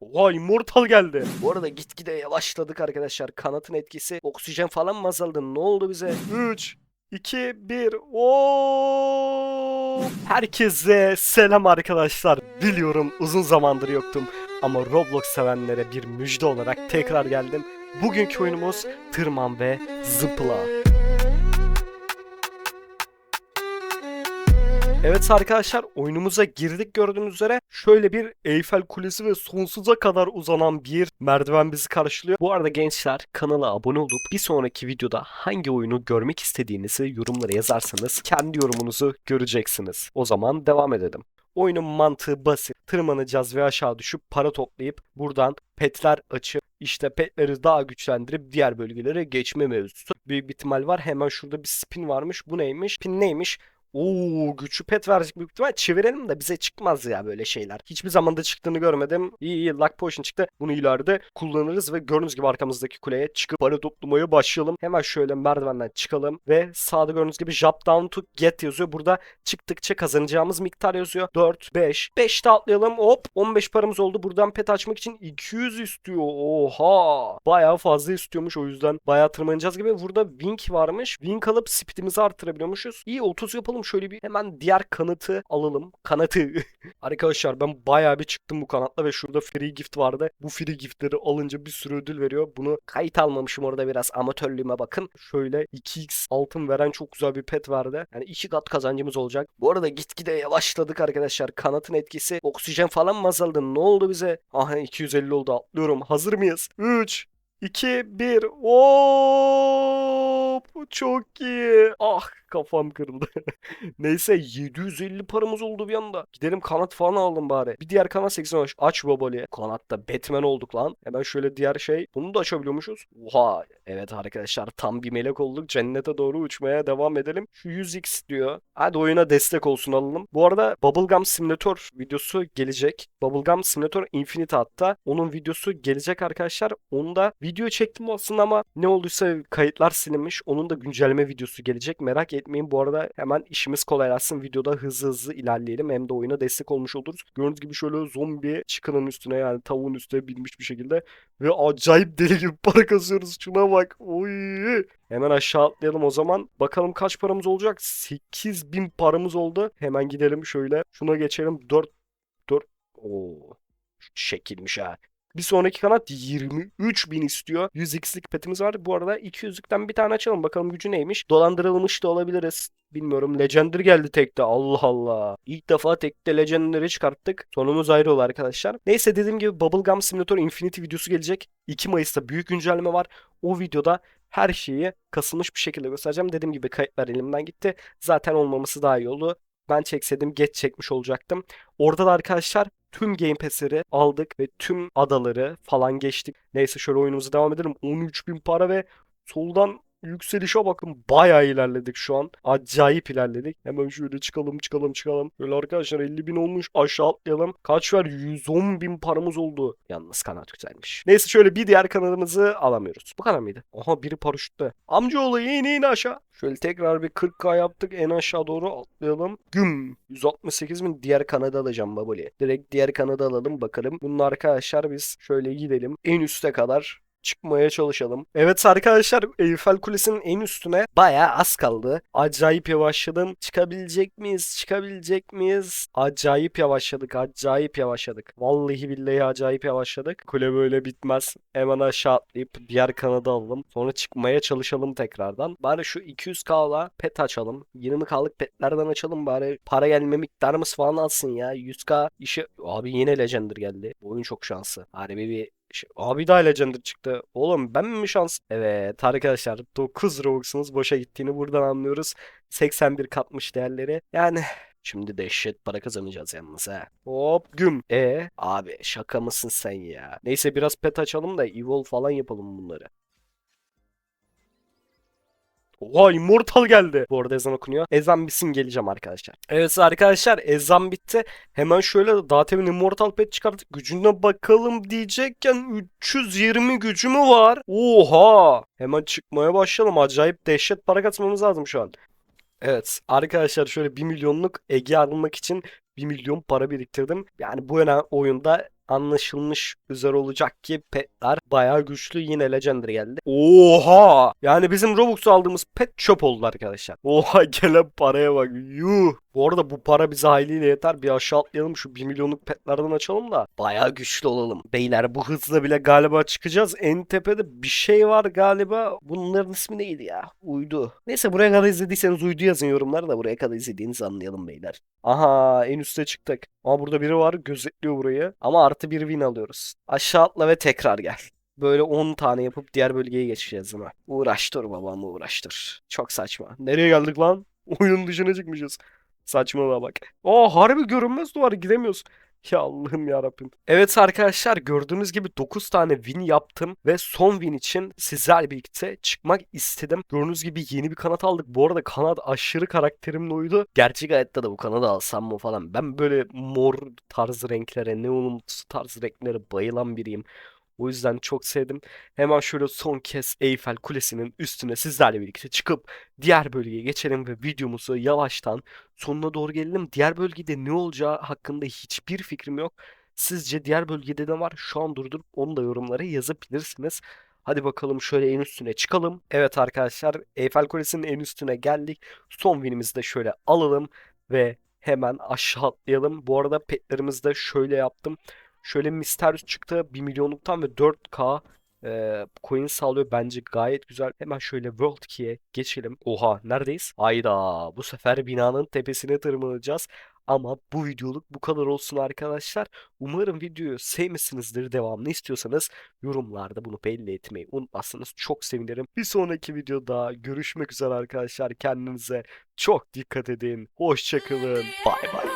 Oha Immortal geldi. Bu arada gitgide yavaşladık arkadaşlar. Kanatın etkisi oksijen falan mı azaldı? Ne oldu bize? 3 2 1 Oo! Herkese selam arkadaşlar. Biliyorum uzun zamandır yoktum ama Roblox sevenlere bir müjde olarak tekrar geldim. Bugünkü oyunumuz Tırman ve Zıpla. Evet arkadaşlar oyunumuza girdik gördüğünüz üzere şöyle bir Eyfel Kulesi ve sonsuza kadar uzanan bir merdiven bizi karşılıyor. Bu arada gençler kanala abone olup bir sonraki videoda hangi oyunu görmek istediğinizi yorumlara yazarsanız kendi yorumunuzu göreceksiniz. O zaman devam edelim. Oyunun mantığı basit. Tırmanacağız ve aşağı düşüp para toplayıp buradan petler açıp işte petleri daha güçlendirip diğer bölgelere geçme mevzusu. Büyük bir ihtimal var. Hemen şurada bir spin varmış. Bu neymiş? Spin neymiş? Oo güçlü pet verecek büyük ihtimal. Çevirelim de bize çıkmaz ya böyle şeyler. Hiçbir zamanda çıktığını görmedim. İyi iyi luck potion çıktı. Bunu ileride kullanırız ve gördüğünüz gibi arkamızdaki kuleye çıkıp para toplamaya başlayalım. Hemen şöyle merdivenden çıkalım ve sağda gördüğünüz gibi jump down to get yazıyor. Burada çıktıkça kazanacağımız miktar yazıyor. 4, 5. 5'te atlayalım. Hop 15 paramız oldu. Buradan pet açmak için 200 istiyor. Oha. Bayağı fazla istiyormuş o yüzden bayağı tırmanacağız gibi. Burada wing varmış. Wing alıp speedimizi arttırabiliyormuşuz. İyi 30 yapalım şöyle bir hemen diğer kanıtı alalım. Kanatı. Arkadaşlar ben bayağı bir çıktım bu kanatla ve şurada free gift vardı. Bu free giftleri alınca bir sürü ödül veriyor. Bunu kayıt almamışım orada biraz amatörlüğüme bakın. Şöyle 2x altın veren çok güzel bir pet verdi. Yani iki kat kazancımız olacak. Bu arada gitgide yavaşladık arkadaşlar. Kanatın etkisi oksijen falan mı azaldı? Ne oldu bize? Aha 250 oldu atlıyorum. Hazır mıyız? 3 2 1 Hop! Çok iyi. Ah kafam kırıldı. Neyse 750 paramız oldu bir anda. Gidelim kanat falan alalım bari. Bir diğer kanat 85. Aç babali. Kanatta Batman olduk lan. Hemen şöyle diğer şey. Bunu da açabiliyormuşuz. Oha. Evet arkadaşlar tam bir melek olduk. Cennete doğru uçmaya devam edelim. Şu 100x diyor. Hadi oyuna destek olsun alalım. Bu arada Bubblegum Simulator videosu gelecek. Bubblegum Simulator Infinite hatta. Onun videosu gelecek arkadaşlar. Onu da video çektim aslında ama ne olduysa kayıtlar silinmiş. Onun da güncelleme videosu gelecek. Merak etmeyin. Bu arada hemen işimiz kolaylaşsın. Videoda hızlı hızlı ilerleyelim. Hem de oyuna destek olmuş oluruz. Gördüğünüz gibi şöyle zombi çıkının üstüne yani tavuğun üstüne binmiş bir şekilde. Ve acayip deli gibi para kazıyoruz. Şuna bak. Oy. Hemen aşağı atlayalım o zaman. Bakalım kaç paramız olacak? 8000 paramız oldu. Hemen gidelim şöyle. Şuna geçelim. 4 4 Oo. Şekilmiş ha. Bir sonraki kanat 23 bin istiyor. 100x'lik petimiz var. Bu arada 200'lükten bir tane açalım. Bakalım gücü neymiş. Dolandırılmış da olabiliriz. Bilmiyorum. Legendary geldi tekte. Allah Allah. İlk defa tekte Legendary çıkarttık. Sonumuz ayrı oldu arkadaşlar. Neyse dediğim gibi Bubblegum Simulator Infinity videosu gelecek. 2 Mayıs'ta büyük güncelleme var. O videoda her şeyi kasılmış bir şekilde göstereceğim. Dediğim gibi kayıtlar elimden gitti. Zaten olmaması daha iyi oldu. Ben çekseydim geç çekmiş olacaktım. Orada da arkadaşlar tüm Game Pass'leri aldık ve tüm adaları falan geçtik. Neyse şöyle oyunumuza devam edelim. 13.000 para ve soldan yükselişe bakın. Bayağı ilerledik şu an. Acayip ilerledik. Hemen şöyle çıkalım çıkalım çıkalım. Böyle arkadaşlar 50 bin olmuş. Aşağı atlayalım. Kaç ver? 110 bin paramız oldu. Yalnız kanat güzelmiş. Neyse şöyle bir diğer kanadımızı alamıyoruz. Bu kadar mıydı? Aha biri paraşütte. Amcaoğlu in in aşağı. Şöyle tekrar bir 40k yaptık. En aşağı doğru atlayalım. Güm. 168 bin diğer kanadı alacağım babali. Direkt diğer kanadı alalım bakalım. Bunun arkadaşlar biz şöyle gidelim. En üste kadar çıkmaya çalışalım. Evet arkadaşlar Eyfel Kulesi'nin en üstüne bayağı az kaldı. Acayip yavaşladım. Çıkabilecek miyiz? Çıkabilecek miyiz? Acayip yavaşladık. Acayip yavaşladık. Vallahi billahi acayip yavaşladık. Kule böyle bitmez. Hemen aşağı atlayıp diğer kanadı alalım. Sonra çıkmaya çalışalım tekrardan. Bari şu 200k'la pet açalım. 20k'lık petlerden açalım bari. Para gelme miktarımız falan alsın ya. 100k işi... Abi yine Legendary geldi. Oyun çok şanslı. Harbi bir Abi daha Legendary çıktı. Oğlum ben mi şans? Evet arkadaşlar 9 Robux'umuz boşa gittiğini buradan anlıyoruz. 81 katmış değerleri. Yani Şimdi dehşet para kazanacağız yalnız ha. Hop güm. E abi şaka mısın sen ya? Neyse biraz pet açalım da Evolve falan yapalım bunları. Oha Immortal geldi. Bu arada ezan okunuyor. Ezan bitsin geleceğim arkadaşlar. Evet arkadaşlar ezan bitti. Hemen şöyle daha temin Immortal Pet çıkarttık. Gücüne bakalım diyecekken 320 gücü mü var? Oha. Hemen çıkmaya başlayalım. Acayip dehşet para katmamız lazım şu an. Evet arkadaşlar şöyle 1 milyonluk Ege almak için 1 milyon para biriktirdim. Yani bu oyunda anlaşılmış üzere olacak ki petler bayağı güçlü yine Legendary geldi. Oha! Yani bizim Robux'u aldığımız pet çöp oldu arkadaşlar. Oha gelen paraya bak. Yuh! Bu arada bu para bize hayliyle yeter. Bir aşağı atlayalım şu 1 milyonluk petlerden açalım da bayağı güçlü olalım. Beyler bu hızla bile galiba çıkacağız. En tepede bir şey var galiba. Bunların ismi neydi ya? Uydu. Neyse buraya kadar izlediyseniz uydu yazın yorumlara da buraya kadar izlediğinizi anlayalım beyler. Aha en üste çıktık. Ama burada biri var gözetliyor burayı. Ama artı bir win alıyoruz. Aşağı atla ve tekrar gel. Böyle 10 tane yapıp diğer bölgeye geçeceğiz ama. Uğraştır babam uğraştır. Çok saçma. Nereye geldik lan? Oyun dışına çıkmışız. Saçmalığa bak. Aa harbi görünmez duvar gidemiyoruz. Ya Allah'ım ya Rabbim. Evet arkadaşlar gördüğünüz gibi 9 tane win yaptım ve son win için sizlerle birlikte çıkmak istedim. Gördüğünüz gibi yeni bir kanat aldık. Bu arada kanat aşırı karakterimle uydu. Gerçek hayatta da bu kanadı alsam mı falan. Ben böyle mor tarzı renklere, neonumsu tarzı renklere bayılan biriyim. O yüzden çok sevdim. Hemen şöyle son kez Eyfel Kulesi'nin üstüne sizlerle birlikte çıkıp diğer bölgeye geçelim ve videomuzu yavaştan sonuna doğru gelelim. Diğer bölgede ne olacağı hakkında hiçbir fikrim yok. Sizce diğer bölgede ne var? Şu an durdurup onu da yorumlara yazabilirsiniz. Hadi bakalım şöyle en üstüne çıkalım. Evet arkadaşlar Eyfel Kulesi'nin en üstüne geldik. Son winimizi de şöyle alalım ve hemen aşağı atlayalım. Bu arada petlerimizi de şöyle yaptım. Şöyle Mysterious çıktı 1 milyonluktan ve 4K e, coin sağlıyor. Bence gayet güzel. Hemen şöyle World Key'e geçelim. Oha neredeyiz? Ayda bu sefer binanın tepesine tırmanacağız. Ama bu videoluk bu kadar olsun arkadaşlar. Umarım videoyu sevmişsinizdir. Devamını istiyorsanız yorumlarda bunu belli etmeyi unutmazsanız çok sevinirim. Bir sonraki videoda görüşmek üzere arkadaşlar. Kendinize çok dikkat edin. Hoşçakalın. Bay bay.